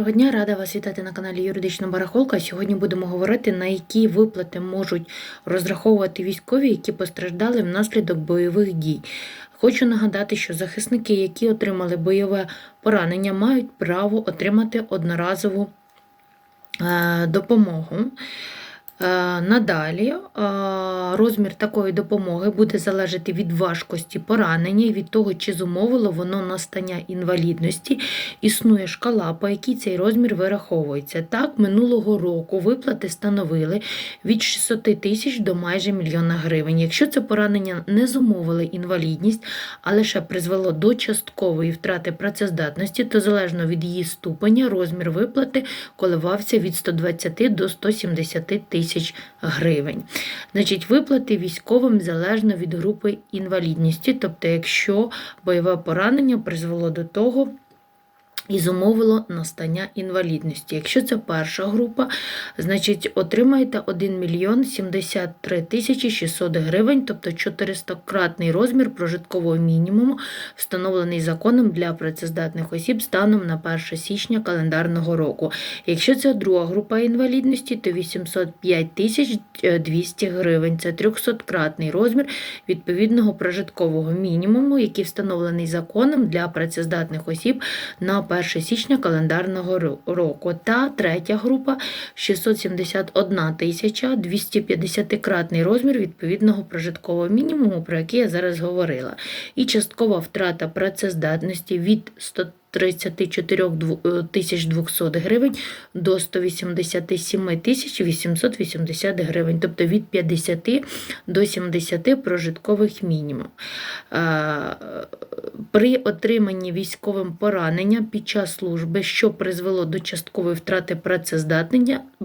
Доброго дня, рада вас вітати на каналі Юридична Барахолка. Сьогодні будемо говорити, на які виплати можуть розраховувати військові, які постраждали внаслідок бойових дій. Хочу нагадати, що захисники, які отримали бойове поранення, мають право отримати одноразову е, допомогу. Е, Надалі е, розмір такої допомоги буде залежати від важкості поранення і від того, чи зумовило воно настання інвалідності. Існує шкала, по якій цей розмір вираховується. Так, минулого року виплати становили від 600 тисяч до майже мільйона гривень. Якщо це поранення не зумовили інвалідність, а лише призвело до часткової втрати працездатності, то залежно від її ступеня розмір виплати коливався від 120 до 170 тисяч гривень. Значить, виплати військовим залежно від групи інвалідності, тобто, якщо бойове поранення призвело до того, і зумовило настання інвалідності. Якщо це перша група, значить отримаєте 1 мільйон 73 тисячі 600 гривень, тобто 400-кратний розмір прожиткового мінімуму, встановлений законом для працездатних осіб станом на 1 січня календарного року. Якщо це друга група інвалідності, то 805 тисяч 200 гривень. Це 300-кратний розмір відповідного прожиткового мінімуму, який встановлений законом для працездатних осіб на 1 1 січня календарного року. Та третя група 671 тисяча 250-кратний розмір відповідного прожиткового мінімуму, про який я зараз говорила. І часткова втрата працездатності від 100 34 200 гривень до 187 тисяч 880 гривень, тобто від 50 до 70 прожиткових мінімум. При отриманні військовим поранення під час служби, що призвело до часткової втрати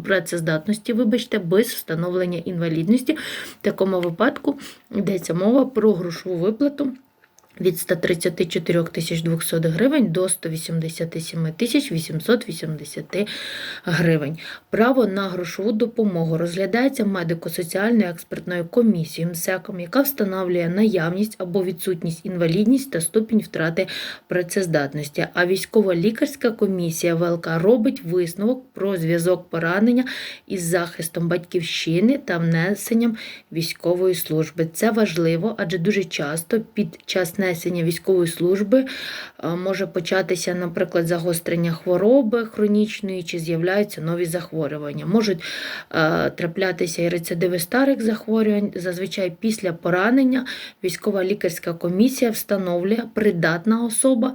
працездатності, вибачте, без встановлення інвалідності, в такому випадку йдеться мова про грошову виплату від 134 200 гривень до 187 880 гривень. Право на грошову допомогу розглядається медико-соціальною експертною комісією МСЕКом, яка встановлює наявність або відсутність інвалідність та ступінь втрати працездатності. А військово-лікарська комісія ВЛК робить висновок про зв'язок поранення із захистом батьківщини та внесенням військової служби. Це важливо, адже дуже часто під час несення військової служби е, може початися, наприклад, загострення хвороби хронічної чи з'являються нові захворювання. Можуть е, траплятися і рецидиви старих захворювань. Зазвичай після поранення військова лікарська комісія встановлює придатна особа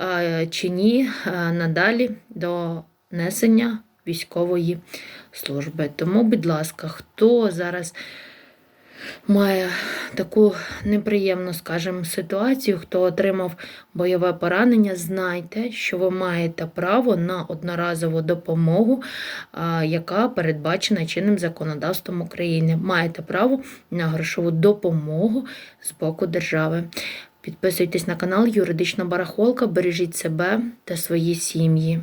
е, чи ні надалі до несення військової служби. Тому, будь ласка, хто зараз має таку неприємну, скажімо, ситуацію, хто отримав бойове поранення, знайте, що ви маєте право на одноразову допомогу, яка передбачена чинним законодавством України. Маєте право на грошову допомогу з боку держави. Підписуйтесь на канал Юридична Барахолка, бережіть себе та свої сім'ї.